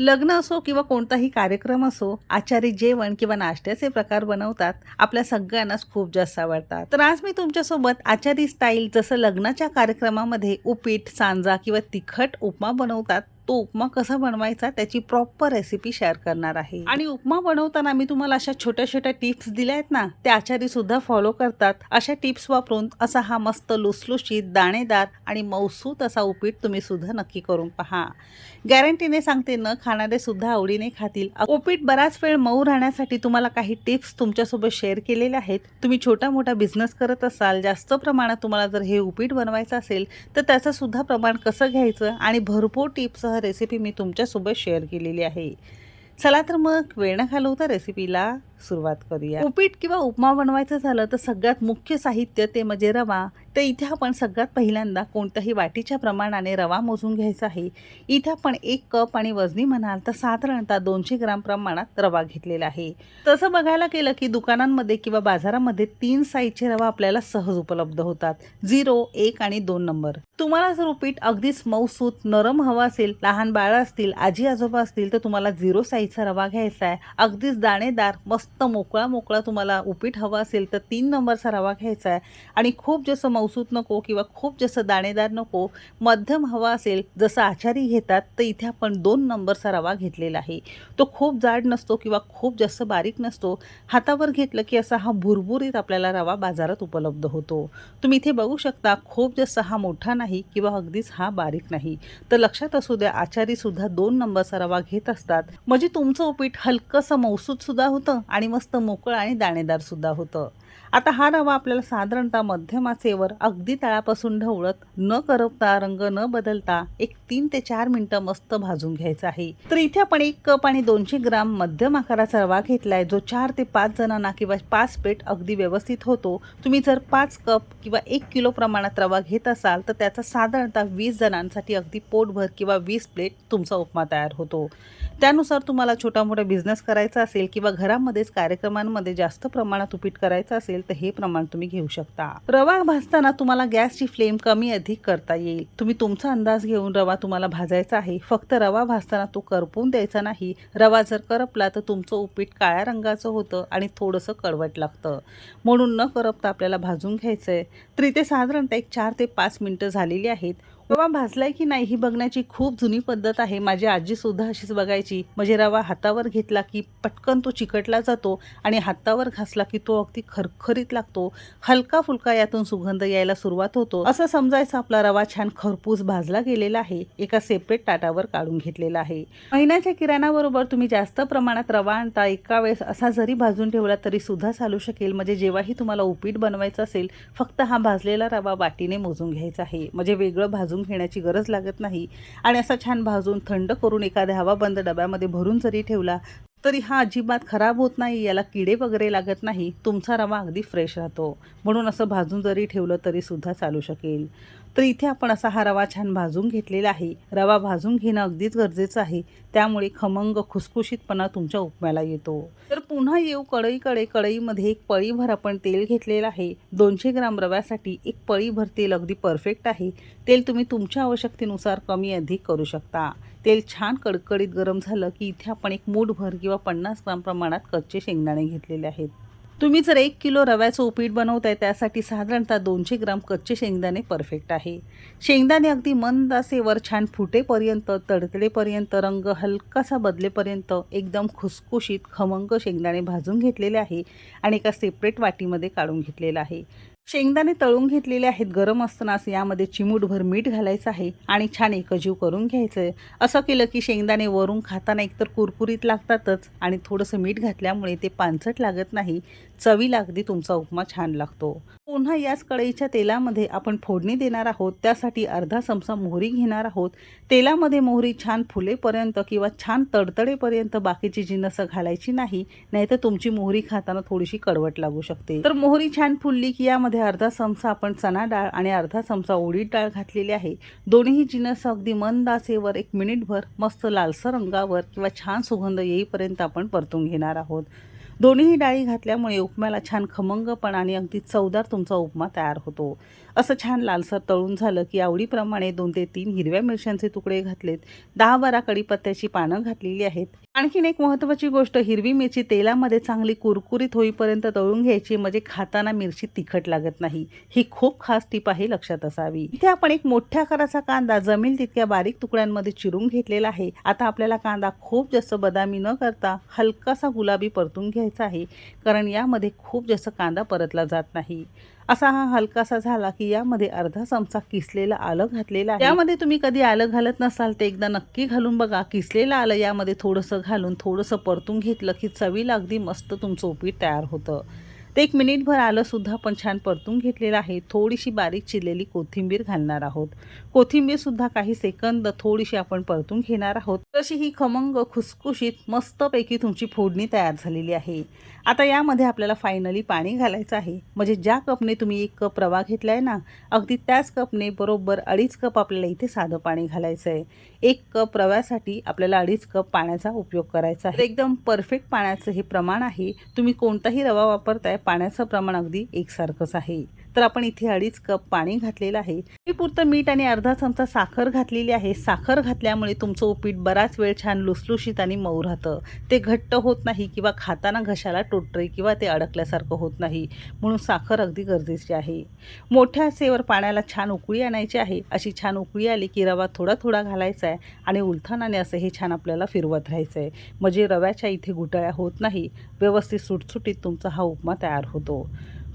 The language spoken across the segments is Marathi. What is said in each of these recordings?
लग्न असो किंवा कोणताही कार्यक्रम असो आचारी जेवण किंवा नाश्त्याचे प्रकार बनवतात आपल्या सगळ्यांनाच खूप जास्त आवडतात. तर आज मी तुमच्यासोबत आचारी स्टाईल जसं लग्नाच्या कार्यक्रमामध्ये उपीट सांजा किंवा तिखट उपमा बनवतात तो उपमा कसा बनवायचा त्याची प्रॉपर रेसिपी शेअर करणार आहे. आणि उपमा बनवताना मी तुम्हाला अशा छोट्या छोट्या टिप्स दिल्या आहेत ना त्या आचारी सुद्धा फॉलो करतात. अशा टिप्स वापरून असा हा मस्त लुसलुशीत दाणेदार आणि मौसूत असा उपीट तुम्ही सुद्धा नक्की करून पहा. गॅरंटीने सांगते न खाणारे सुद्धा आवडीने खातील. उपीट बराच वेळ मऊ राहण्यासाठी तुम्हाला काही टिप्स तुमच्यासोबत शेअर केलेल्या आहेत. तुम्ही छोटा मोठा बिझनेस करत असाल जास्त प्रमाणात तुम्हाला जर हे उपीट बनवायचं असेल तर त्याचं सुद्धा प्रमाण कसं घ्यायचं आणि भरपूर टिप्स रेसिपी मी तुमच्यासोबत शेअर केलेली आहे. चला तर मग वेळ न घालवता रेसिपीला सुरुवात करूया. उपीट किंवा उपमा बनवायचं झालं तर सगळ्यात मुख्य साहित्य ते म्हणजे रवा. तर इथे आपण सगळ्यात पहिल्यांदा कोणत्याही वाटीच्या प्रमाणाने रवा मोजून घ्यायचा आहे. इथे आपण एक कप आणि वजनी म्हणाल तर साधारणतः दोनशे ग्राम प्रमाणात रवा घेतलेला आहे. तसं बघायला गेलं की दुकानांमध्ये किंवा बाजारामध्ये तीन साईजचे रवा आपल्याला सहज उपलब्ध होतात. झिरो एक आणि दोन नंबर. तुम्हाला जर उपीट अगदीच मऊसूत नरम हवा असेल लहान बाळं असतील आजी आजोबा असतील तर तुम्हाला झिरो साईजचा रवा घ्यायचा आहे. अगदीच दाणेदार मस्त मोकळा मोकळा तुम्हाला उपीट हवा असेल तर तीन नंबरचा रवा घ्यायचा आहे. आणि खूप जास्त मौसूत नको किंवा खूप जास्त दाणेदार नको मध्यम हवा असेल जसं आचारी घेतात तर इथे आपण दोन नंबरचा रवा घेतलेला आहे. तो खूप जाड नसतो किंवा खूप जास्त बारीक नसतो. हातावर घेतलं की असा हा भुरभुरीत आपल्याला रवा बाजारात उपलब्ध होतो. तुम्ही इथे बघू शकता खूप जास्त हा मोठा नाही किंवा अगदीच हा बारीक नाही. तर लक्षात असू द्या आचारी सुद्धा दोन नंबरचा रवा घेत असतात. म्हणजे तुमचं उपीट हलकंसं मौसूद सुद्धा होतं आणि मस्त मोकळं आणि दाणेदार सुद्धा होतं. आता हा रवा आपल्याला साधारणतः मध्यम आचेवर अगदी तळापासून ढवळत न करपता रंग न बदलता एक तीन ते चार मिनटं मस्त भाजून घ्यायचा आहे. तर इथे आपण एक कप आणि दोनशे ग्राम मध्यम आकाराचा रवा घेतलाय जो चार ते पाच जणांना किंवा पाच प्लेट अगदी व्यवस्थित होतो. तुम्ही जर पाच कप किंवा एक किलो प्रमाणात रवा घेत असाल तर त्याचा साधारणतः वीस जणांसाठी अगदी पोटभर किंवा वीस प्लेट तुमचा उपमा तयार होतो. त्यानुसार तुम्हाला छोटा मोठा बिझनेस करायचा असेल किंवा घरामध्येच कार्यक्रमांमध्ये जास्त प्रमाणात उपीट करायचं असेल तर हे प्रमाण तुम्ही घेऊ शकता. रवा भाजताना तुम्हाला गॅसची फ्लेम कमी अधिक करता येईल. तुम्ही तुमचा अंदाज घेऊन रवा तुम्हाला भाजायचा आहे. फक्त रवा भाजताना तो करपून द्यायचा नाही. रवा जर करपला तर तुमचं उपीट काळ्या रंगाचं होतं आणि थोडंसं कडवट लागतं. म्हणून न करपता आपल्याला भाजून घ्यायचं आहे तर इथे साधारणतः एक चार ते पाच मिनटं झालेली आहेत. रवा भाजलाय की नाही ही बघण्याची खूप जुनी पद्धत आहे. माझी आजी सुद्धा अशीच बघायची. म्हणजे रवा हातावर घेतला की पटकन तो चिकटला जातो आणि हातावर घासला की तो अगदी खरखरीत लागतो. हलका फुलका यातून सुगंध यायला सुरुवात होतो. असं समजायचं आपला रवा छान खरपूस भाजला गेलेला आहे. एका सेपरेट ताटावर काढून घेतलेला आहे. महिन्याच्या किराणाबरोबर तुम्ही जास्त प्रमाणात रवा आणता एका वेळेस असा जरी भाजून ठेवला तरी सुद्धा चालू शकेल. म्हणजे जेव्हाही तुम्हाला उपीट बनवायचं असेल फक्त हा भाजलेला रवा वाटीने मोजून घ्यायचा आहे. म्हणजे वेगळं भाजून घेण्याची गरज लागत नाही. आणि असा छान भाजून थंड करून एखाद्या हवाबंद डब्यामध्ये भरून जरी ठेवला तरी हा अजिबात खराब होत नाही याला किडे वगैरे लागत नाही तुमचा रवा अगदी फ्रेश राहतो. म्हणून असं भाजून जरी ठेवलं तरी सुद्धा चालू शकेल. तर इथे आपण असा हा रवा छान भाजून घेतलेला आहे. रवा भाजून घेणं अगदीच गरजेचं आहे. त्यामुळे खमंग खुसखुशीतपणा तुमच्या उपम्याला येतो. तर पुन्हा येऊ कढईकडे कढईमध्ये एक पळीभर आपण तेल घेतलेलं आहे. दोनशे ग्राम रव्यासाठी एक पळीभर तेल अगदी परफेक्ट आहे. तेल तुम्ही तुमच्या आवश्यकतेनुसार कमी अधिक करू शकता. तेल छान कडकडीत गरम झालं की इथे आपण एक मूठभर किंवा पन्नास ग्राम प्रमाणात कच्चे शेंगदाणे घेतलेले आहेत. तुम्ही जर एक किलो रव्याचं उपीट बनवताय त्यासाठी साधारणतः दोनशे ग्राम कच्चे शेंगदाणे परफेक्ट आहे. शेंगदाणे अगदी मंद असेवर छान फुटेपर्यंत तडतडेपर्यंत रंग हलकासा बदलेपर्यंत एकदम खुसखुशीत खमंग शेंगदाणे भाजून घेतलेले आहे आणि एका सेपरेट वाटीमध्ये काढून घेतलेलं आहे. शेंगदाणे तळून घेतलेले आहेत गरम असतानाच यामध्ये चिमूटभर मीठ घालायचं आहे आणि छान एकजीव करून घ्यायचं आहे. असं केलं की शेंगदाणे वरून खाताना एकतर कुरकुरीत लागतातच आणि थोडंसं मीठ घातल्यामुळे ते पानसट लागत नाही. चवीला अगदी तुमचा उपमा छान लागतो. पुन्हा याच कढईच्या तेलामध्ये आपण फोडणी देणार आहोत. त्यासाठी अर्धा चमचा मोहरी घेणार आहोत. तेलामध्ये मोहरी छान फुलेपर्यंत किंवा छान तडतडेपर्यंत बाकीची जिन्नसं घालायची नाही नाहीतर तुमची मोहरी खाताना थोडीशी कडवट लागू शकते. तर मोहरी छान फुलली की यामध्ये अर्धा चमचा आपण चणा डाळ आणि अर्धा चमचा उडीद डाळ घातलेली आहे. दोन्ही जिनस अगदी मंद आचेवर एक मिनिटभर मस्त लालसर रंगावर किंवा छान सुगंध येईपर्यंत आपण परतून घेणार आहोत. दोन्ही डाळी घातल्यामुळे उपम्याला छान खमंगपण आणि अगदी चवदार तुमचा उपमा तयार होतो. असं छान लालसर तळून झालं की आवडीप्रमाणे दोन ते तीन हिरव्या मिरच्यांचे तुकडे घातलेत. दहा बारा कडीपत्त्याची पानं घातलेली आहेत. आणखीन एक महत्त्वाची गोष्ट हिरवी मिरची तेलामध्ये चांगली कुरकुरीत होईपर्यंत तळून घ्यायची म्हणजे खाताना मिरची तिखट लागत नाही. ही खूप खास टीप आहे लक्षात असावी. इथे आपण एक मोठ्या आकाराचा कांदा जमेल तितक्या बारीक तुकड्यांमध्ये चिरून घेतलेला आहे. आता आपल्याला कांदा खूप जास्त बदामी न करता हलकासा गुलाबी परतून घ्यायचा आहे कारण यामध्ये खूप जास्त कांदा परतला जात नाही. असा हा हलकासा झाला की यामध्ये अर्धा चमचा किसलेलं आलं घातलेलं आहे. यामध्ये तुम्ही कधी आलं घालत नसाल तर एकदा नक्की घालून बघा. किसलेलं आलं यामध्ये थोडंसं घालून थोडंसं परतून घेतलं की चवीला अगदी मस्त तुमचं उपीट तयार होतं. ते एक मिनिटभर आलंसुद्धा पण आपण छान परतून घेतलेलं आहे. थोडीशी बारीक चिरलेली कोथिंबीर घालणार आहोत. कोथिंबीर सुद्धा काही सेकंद थोडीशी आपण परतून घेणार आहोत. तशी ही खमंग खुसखुशीत मस्तपैकी तुमची फोडणी तयार झालेली आहे. आता यामध्ये आपल्याला फायनली पाणी घालायचं आहे. म्हणजे ज्या कपने तुम्ही एक कप रवा घेतला आहे ना अगदी त्याच कपने बरोबर अडीच कप आपल्याला इथे साधं पाणी घालायचं आहे एक कप रव्यासाठी आपल्याला अडीच कप पाण्याचा उपयोग करायचा आहे. एकदम परफेक्ट पाण्याचं हे प्रमाण आहे. तुम्ही कोणताही रवा वापरताय पाण्याचं प्रमाण अगदी एकसारखंच आहे. तर आपण इथे अडीच कप पाणी घातलेलं आहे. मी पुरतं मीठ आणि अर्धा चमचा साखर घातलेली आहे. साखर घातल्यामुळे तुमचं उपीट बराच वेळ छान लुसलुशीत आणि मऊ राहतं. ते घट्ट होत नाही किंवा खाताना घशाला टोटरे किंवा ते अडकल्यासारखं होत नाही. म्हणून साखर अगदी गरजेची आहे. मोठ्या आचेवर पाण्याला छान उकळी आणायची आहे. अशी छान उकळी आली की रवा थोडा थोडा घालायचा आहे आणि उलथानाने असं हे छान आपल्याला फिरवत राहायचं आहे. म्हणजे रव्याच्या इथे गुटळ्या होत नाही. व्यवस्थित सुटसुटीत तुमचा हा उपमा तयार होतो.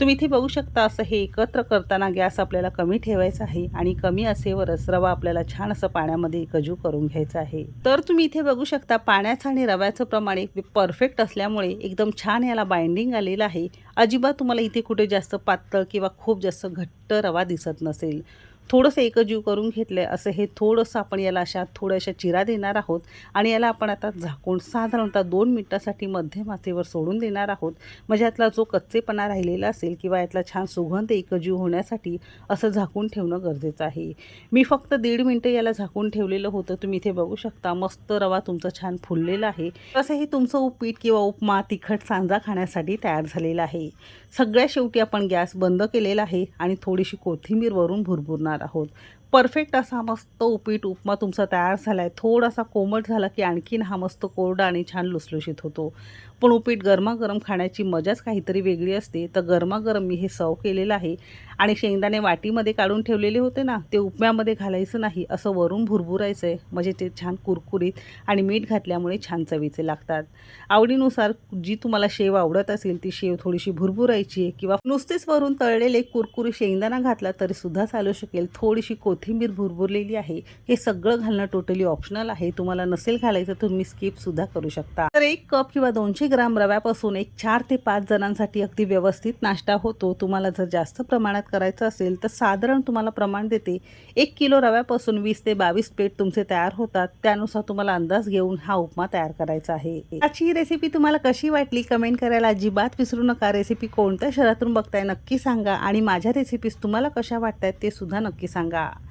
तुम्ही इथे बघू शकता असं हे एकत्र करताना गॅस आपल्याला कमी ठेवायचा आहे आणि कमी असेवरच रवा आपल्याला छान असं पाण्यामध्ये एकजू करून घ्यायचा आहे. तर तुम्ही इथे बघू शकता पाण्याचं आणि रव्याचं प्रमाण एक परफेक्ट असल्यामुळे एकदम छान याला बाइंडिंग आलेलं आहे. अजिबात तुम्हाला इथे कुठे जास्त पातळ किंवा खूप जास्त घट्ट रवा दिसत नसेल. थोडंसं एकजीव करून घेतलं आहे असं हे थोडंसं आपण याला अशा थोड्याशा चिरा देणार आहोत. आणि याला आपण आता झाकून साधारणतः दोन मिनटासाठी मध्यम आचेवर सोडून देणार आहोत. म्हणजे यातला जो कच्चेपणा राहिलेला असेल किंवा यातला छान सुगंध एकजीव होण्यासाठी असं झाकून ठेवणं गरजेचं आहे. मी फक्त दीड मिनटं याला झाकून ठेवलेलं होतं. तुम्ही इथे बघू शकता मस्त रवा तुमचा छान फुललेला आहे. तसं हे तुमचं उपीट किंवा उपमा तिखट सांजा खाण्यासाठी तयार झालेला आहे. सगळ्या शेवटी आपण गॅस बंद केलेला आहे आणि थोडीशी कोथिंबीर वरून भुरभुरणार आहोत परफेक्ट असा मस्त उपीट उपमा तुमचा तयार झाला आहे थोडासा कोमट झाला की आणखीन हा मस्त कोरडा आणि छान लुसलुशीत होतो. पण उपीट गरमागरम खाण्याची मजाच काहीतरी वेगळी असते. तर गरमागरम मी हे सर्व केलेलं आहे. आणि शेंगदाणे वाटीमध्ये काढून ठेवलेले होते ना ते उपम्यामध्ये घालायचं नाही असं वरून भुरभुरायचं आहे म्हणजे ते छान कुरकुरीत आणि मीठ घातल्यामुळे छान चवीचे लागतात. आवडीनुसार जी तुम्हाला शेव आवडत असेल ती शेव थोडीशी भुरभुरायची किंवा नुसतेच वरून तळलेले कुरकुरी शेंगदाणा घातला तरीसुद्धा चालू शकेल. थोडीशी कोथिंबीर भुरभुरलेली आहे. हे सगळं घालणं टोटली ऑप्शनल आहे. तुम्हाला नसेल घालायचं तर तुम्ही स्किप सुद्धा करू शकता. तर एक कप किंवा दोनशे ग्राम रव्यापासून एक चार ते पाच जणांसाठी अगदी व्यवस्थित नाश्ता होतो. तुम्हाला जर जास्त प्रमाणात करायचं असेल तर साधारण तुम्हाला प्रमाण देते. एक किलो रव्यापासून वीस ते बावीस प्लेट तुमचे तयार होतात. त्यानुसार तुम्हाला अंदाज घेऊन हा उपमा तयार करायचा आहे. आजची ही रेसिपी तुम्हाला कशी वाटली? कमेंट करायला अजिबात विसरू नका. रेसिपी कोणत्या शहरातून बघताय नक्की सांगा. आणि माझ्या रेसिपीज तुम्हाला कशा वाटतायत ते सुद्धा नक्की सांगा.